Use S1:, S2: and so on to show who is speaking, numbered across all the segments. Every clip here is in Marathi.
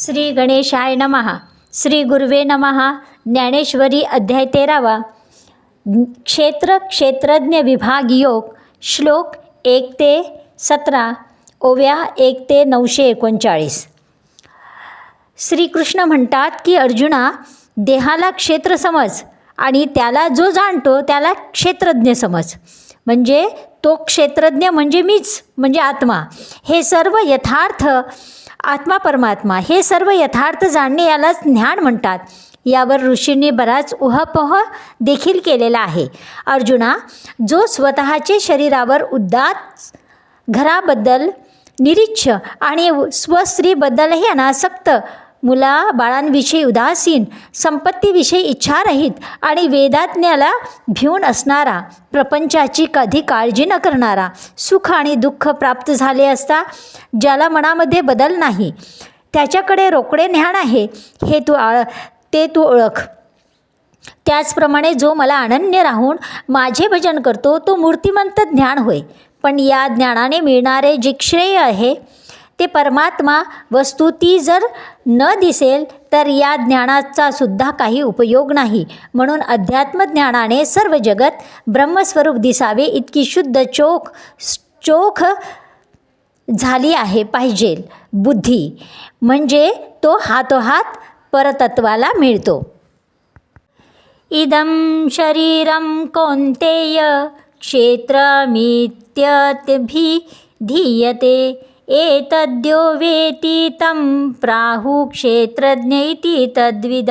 S1: श्री गणेशाय नमहा श्री गुरुवे नमहा ज्ञानेश्वरी अध्याय तेरावा. क्षेत्र क्षेत्रज्ञ विभाग योग श्लोक एक ते सतरा ओव्या एक ते नऊशे एकोणचाळीस. श्रीकृष्ण म्हणतात की अर्जुना देहाला क्षेत्र समज आणि त्याला जो जाणतो त्याला क्षेत्रज्ञ समज. म्हणजे तो क्षेत्रज्ञ म्हणजे मीच म्हणजे आत्मा. हे सर्व यथार्थ आत्मा परमात्मा हे सर्व यथार्थ जाणणे यालाच ज्ञान म्हणतात. यावर ऋषींनी बराच उहापोह देखील केलेला आहे. अर्जुना जो स्वतःचे शरीरावर उद्दात घराबद्दल निरीच्छ आणि स्वस्त्रीबद्दलही अनासक्त मुला बाळांविषयी उदासीन संपत्तीविषयी इच्छारहित आणि वेदाज्ञाला भिवून असणारा प्रपंचाची कधी काळजी न करणारा सुख आणि दुःख प्राप्त झाले असता ज्याला मनामध्ये बदल नाही. त्याच्याकडे रोकडे ज्ञान आहे हे तू आळ ते तू ओळख. त्याचप्रमाणे जो मला अनन्य राहून माझे भजन करतो तो मूर्तिमंत ज्ञान होय. पण या ज्ञानाने मिळणारे जे श्रेय आहे ते परमात्मा वस्तू ती जर न दिसेल तर या ज्ञानाचा सुद्धा काही उपयोग नाही. म्हणून अध्यात्मज्ञानाने सर्व जगत ब्रह्मस्वरूप दिसावे इतकी शुद्ध चोख चोख झाली आहे पाहिजे. बुद्धी म्हणजे तो हातोहात परतत्वाला मिळतो. इदं शरीरं कौन्तेय क्षेत्रमित्यभिधीयते एतद्यो वेति तं प्राहु क्षेत्रज्ञ इति तद्विद।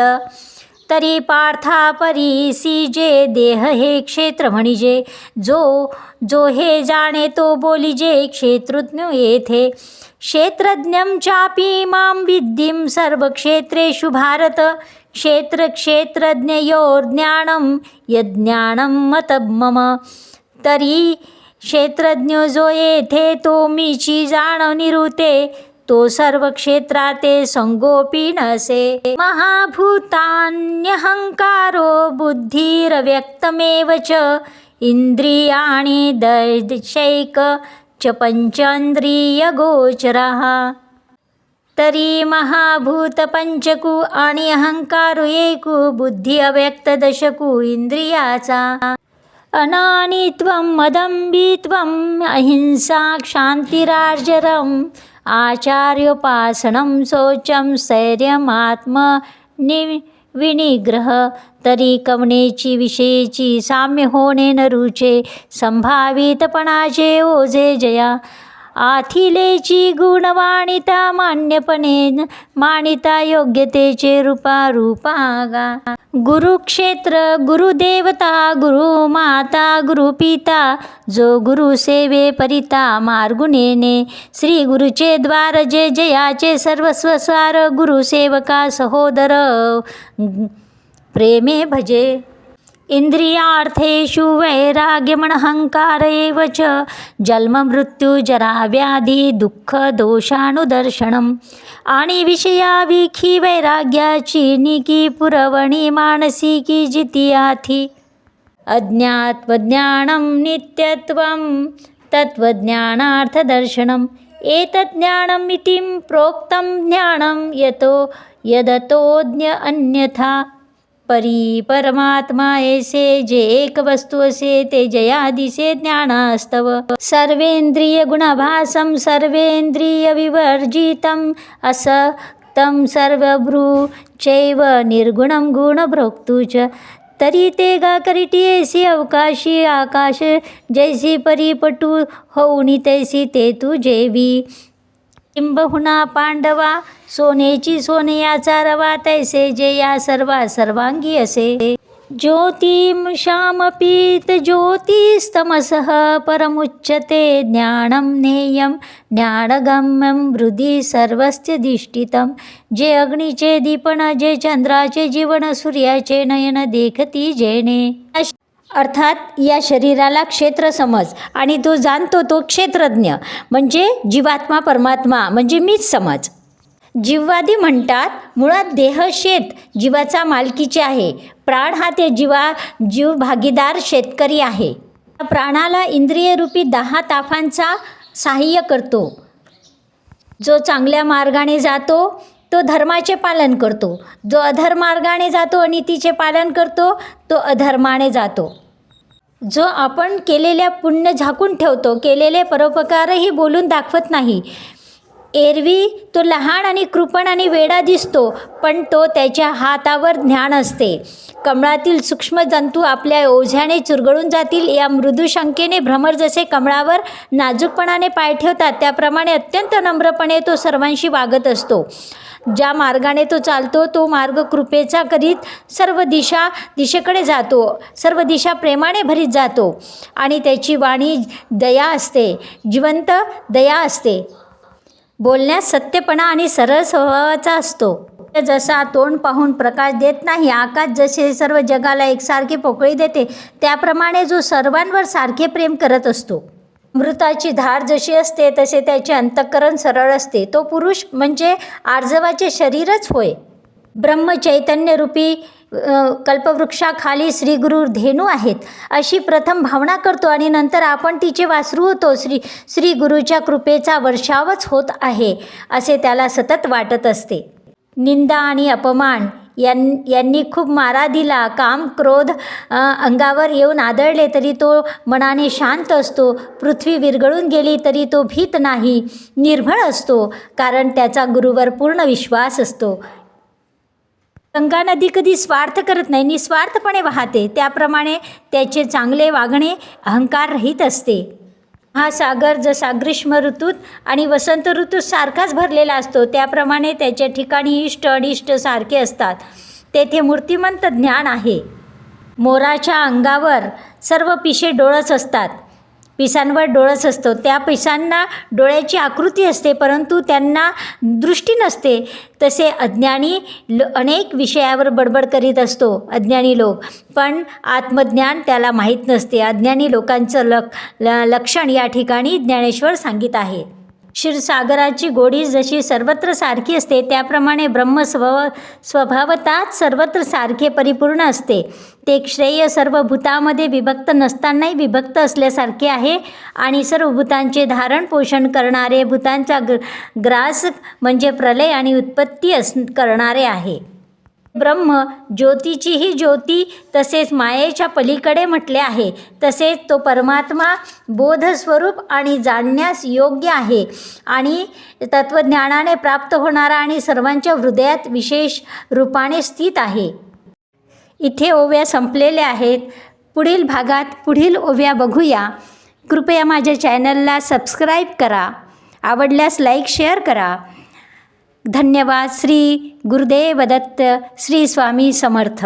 S1: तरी पार्था परीसी जे देह हे क्षेत्र म्हणजे जो जो हे जाणे तो बोलिजे क्षेत्रज्ञ येथे। क्षेत्रज्ञं चापि मां विद्धिं सर्वक्षेत्रेषु भारत। क्षेत्रक्षेत्रज्ञयोर्ज्ञानं यज्ञानं मत मम तरी क्षेत्रज्ञ जो येथे तो मीची जाण निरुते. तो सर्व क्षेत्राते संगोपी नसे. महाभूतान्यहंकारो बुद्धिरव्यक्तमेव च इंद्रियाणी दैशैक च पंचेंद्रियगोचरः तरी महाभूत पंचकू आणि अहंकार एकू बुद्धी अव्यक्त दशकू इंद्रियाचा. अनानित्वं मदम्बित्वम् अहिंसा क्षांतिरार्जरम आचार्योपासनं शौचं स्थैर्यमात्म नि विनिग्रह तरी कवनेची विषयीची साम्य होणे न रुचे संभावितपणाचे ओझे जया। आथिलेची गुणवाणिता मान्यपणे मानिता योग्यतेचे रूपा रूपागा गुरुक्षेत्र गुरुदेवता गुरुमाता गुरुपिता जो गुरुसेवे परिता मार्गुनेने श्री गुरुचे द्वार जे जयाचे सर्वस्वसार गुरुसेवका सहोदर. प्रेमे भजे। इंद्रियार्थेषु वैराग्यमणहंकार एव च जन्ममृत्युजराव्याधी दुःखदोषानुदर्शनम् आणि विषयाविखी वैराग्याची निकी पुरवणी मानसिकी जितियाथी। अज्ञात्वज्ञानं नित्यत्वं तत्त्वज्ञानार्थदर्शनम्। एतज्ज्ञानमितिं प्रोक्तं ज्ञानं यतो यदतोज्ञ अन्यथा। परी परमात्मा ऐसे जे एक वस्तू असे ते जया दिसे ज्ञानास्तव. सर्वेंद्रिय गुणभासम सर्वेंद्रिय विवर्जितम् असक्तं सर्वभ्रू चैव निर्गुणं गुणभोक्तु च. तरी ते गा करिटी ऐसी अवकाशी आकाश जैसी परीपटू होऊनी तैसी ते तू जेवी. किंबहुना पांडवा सोनेची सोनयाचा रवा तैसे जे या सर्वा सर्वांगी असे. ज्योतिषामपीत ज्योतिस्तमसः परमुच्यते ज्ञानं ज्ञेयं ज्ञानगम्यं हृदी सर्वस्य दिष्टितं. जे अग्निचे दीपण जे चंद्राचे जीवन सूर्याचे नयन देखती जेणे. अर्थात या शरीराला क्षेत्र समज आणि तो जाणतो तो क्षेत्रज्ञ म्हणजे जीवात्मा परमात्मा म्हणजे मीच समज. जीववादी म्हणतात मुळात देह शेत जीवाचा मालकीचे आहे. प्राण हा ते जीवा जीव भागीदार शेतकरी आहे. प्राणाला इंद्रियरूपी दहा ताफांचा सहाय्य करतो. जो चांगल्या मार्गाने जातो तो धर्माचे पालन करतो. जो अधर्मार्गाने जातो आणि पालन करतो तो अधर्माने जातो. जो आपण केलेल्या पुण्य झाकून ठेवतो केलेले परोपकारही बोलून दाखवत नाही. एरवी तो लहान आणि कृपण आणि वेडा दिसतो पण तो त्याच्या हातावर ज्ञान असते. कमळातील सूक्ष्म जंतू आपल्या ओझ्याने चुरगळून जातील या मृदू शंकेने भ्रमर जसे कमळावर नाजूकपणाने पाय ठेवतात त्याप्रमाणे अत्यंत नम्रपणे तो सर्वांशी वागत असतो. ज्या मार्गाने तो चालतो तो मार्ग कृपेचा करीत सर्व दिशा दिशेकडे जातो सर्व दिशा प्रेमाने भरीत जातो. आणि त्याची वाणी दया असते जिवंत दया असते. बोलण्यात सत्यपणा आणि सरळ स्वभावाचा असतो. जसा तोंड पाहून प्रकाश देत नाही आकाश जसे सर्व जगाला एकसारखी पोकळी देते त्याप्रमाणे जो सर्वांवर सारखे प्रेम करत असतो. अमृताची धार जशी असते तसे त्याचे अंतःकरण सरळ असते. तो पुरुष म्हणजे आर्जवाचे शरीरच होय. ब्रह्मचैतन्यरूपी चैतन्यरूपी कल्पवृक्षाखाली श्री गुरु धेनू आहेत. अशी प्रथम भावना करतो आणि नंतर आपण तिचे वासरू होतो. श्री श्री गुरुच्या कृपेचा वर्षावच होत आहे असे त्याला सतत वाटत असते. निंदा आणि अपमान यां यांनी खूप मारा दिला. काम क्रोध अंगावर येऊन आदळले तरी तो मनाने शांत असतो. पृथ्वी विरघळून गेली तरी तो भीत नाही निर्भळ असतो कारण त्याचा गुरुवर पूर्ण विश्वास असतो. गंगा नदी कधी स्वार्थ करत नाही निस्वार्थपणे वाहते. त्याप्रमाणे त्याचे चांगले वागणे अहंकार रहित असते. हा सागर जसा ग्रीष्म ऋतूत आणि वसंत ऋतूत सारखाच भरलेला असतो त्याप्रमाणे त्याच्या ठिकाणी इष्ट अनिष्ट सारखे असतात. तेथे मूर्तिमंत ज्ञान आहे. मोराच्या अंगावर सर्व पिशे डोळस असतात. पिसांवर डोळस असतो त्या पिसांना डोळ्याची आकृती असते परंतु त्यांना दृष्टी नसते. तसे अज्ञानी ल अनेक विषयावर बडबड करीत असतो अज्ञानी लोक. पण आत्मज्ञान त्याला माहीत नसते. अज्ञानी लोकांचं लक ल लक्षण या ठिकाणी ज्ञानेश्वर सांगित आहे. क्षीरसागराची गोडी जशी सर्वत्र सारखी असते त्याप्रमाणे ब्रह्म स्वभाव स्वभावताच सर्वत्र सारखे परिपूर्ण असते. ते श्रेय सर्व भूतामध्ये विभक्त नसतानाही विभक्त असल्यासारखे आहे आणि सर्व भूतांचे धारण पोषण करणारे भूतांचा ग्र ग्रास म्हणजे प्रलय आणि उत्पत्ती अस करणारे आहे. ब्रह्म ज्योतीची ही ज्योती तसेच मायेच्या पलीकडे म्हटले आहे. तसेच तो परमात्मा बोधस्वरूप आणि जाणण्यास योग्य आहे आणि तत्त्वज्ञानाने प्राप्त होणारा आणि सर्वांच्या हृदयात विशेष रूपाने स्थित आहे. इथे ओव्या संपलेल्या आहेत. पुढील भागात पुढील ओव्या बघूया. कृपया माझ्या चॅनलला सबस्क्राईब करा. आवडल्यास लाईक शेअर करा. धन्यवाद श्री गुरुदेव दत्त श्री स्वामी समर्थ.